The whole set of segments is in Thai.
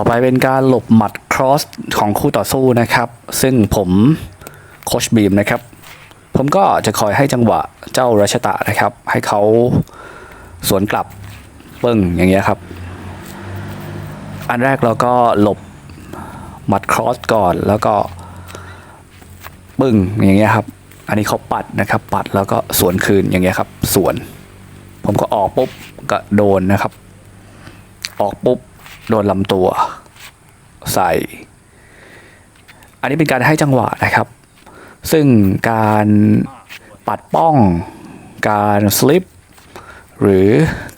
ต่อไปเป็นการหลบหมัดครอสของคู่ต่อสู้นะครับ ซึ่งผมโคชบีมนะครับ ผมก็จะคอยให้จังหวะเจ้ารัชตะนะครับ ให้เขาสวนกลับปึ้งอย่างเงี้ยครับ อันแรกเราก็หลบหมัดครอสก่อนแล้วก็ปึ้งอย่างเงี้ยครับ อันนี้เขาปัดนะครับ ปัดแล้วก็สวนคืนอย่างเงี้ยครับ สวน ผมก็ออกปุ๊บก็โดนนะครับ ออกปุ๊บ โดนลำตัวใส่ อันนี้เป็นการให้จังหวะนะครับ ซึ่งการปัดป้อง การสลิปหรือ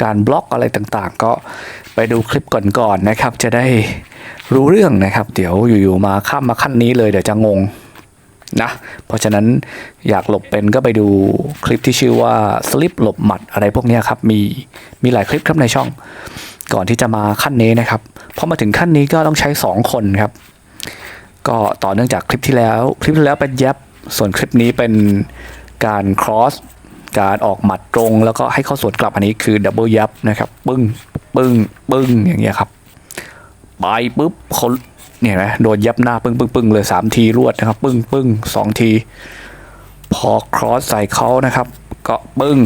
การบล็อกอะไรต่างๆ ก็ไปดูคลิปก่อนๆนะครับ จะได้รู้เรื่องนะครับ เดี๋ยวอยู่ๆมาข้ามมาขั้นนี้เลยเดี๋ยวจะงงนะเพราะฉะนั้นอยากหลบเป็นก็ไปดูคลิปที่ชื่อว่าสลิปหลบหมัดอะไรพวกนี้ครับ มีมีหลายคลิปครับในช่อง ก่อนที่จะมาขั้นนี้นะครับพอมาถึงขั้นนี้ก็ต้องใช้ 2 คนครับ ก็ต่อเนื่องจากคลิปที่แล้ว คลิปที่แล้วเป็นยับส่วนคลิปนี้เป็นการ cross การออกหมัดตรง แล้วก็ให้เข้าสวนกลับอันนี้คือ double ยับนะครับปึ้งปึ้งปึ้งอย่างเงี้ยครับไปปุ๊บเขาเนี่ยนะโดนยับหน้าปึ้งปึ้งปึ้งเลยสามทีรวดนะครับ ปึ้งปึ้งสองที พอ cross ใส่เขานะครับ ก็ปึ้ง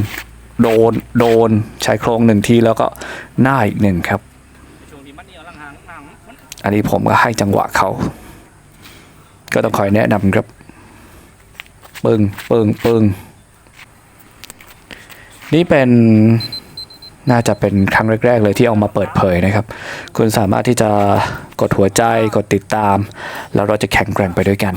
โดน โดนชายโครงหนึ่งทีแล้วก็หน้าอีกหนึ่งครับ อันนี้ผมก็ให้จังหวะเขา ก็ต้องคอยแนะนำครับปึงปึงปึงนี่เป็นน่าจะเป็นครั้งแรก ๆ เลยที่เอามาเปิดเผยนะครับ คุณสามารถที่จะกดหัวใจกดติดตาม แล้วเราจะแข่งแกร่งไปด้วยกัน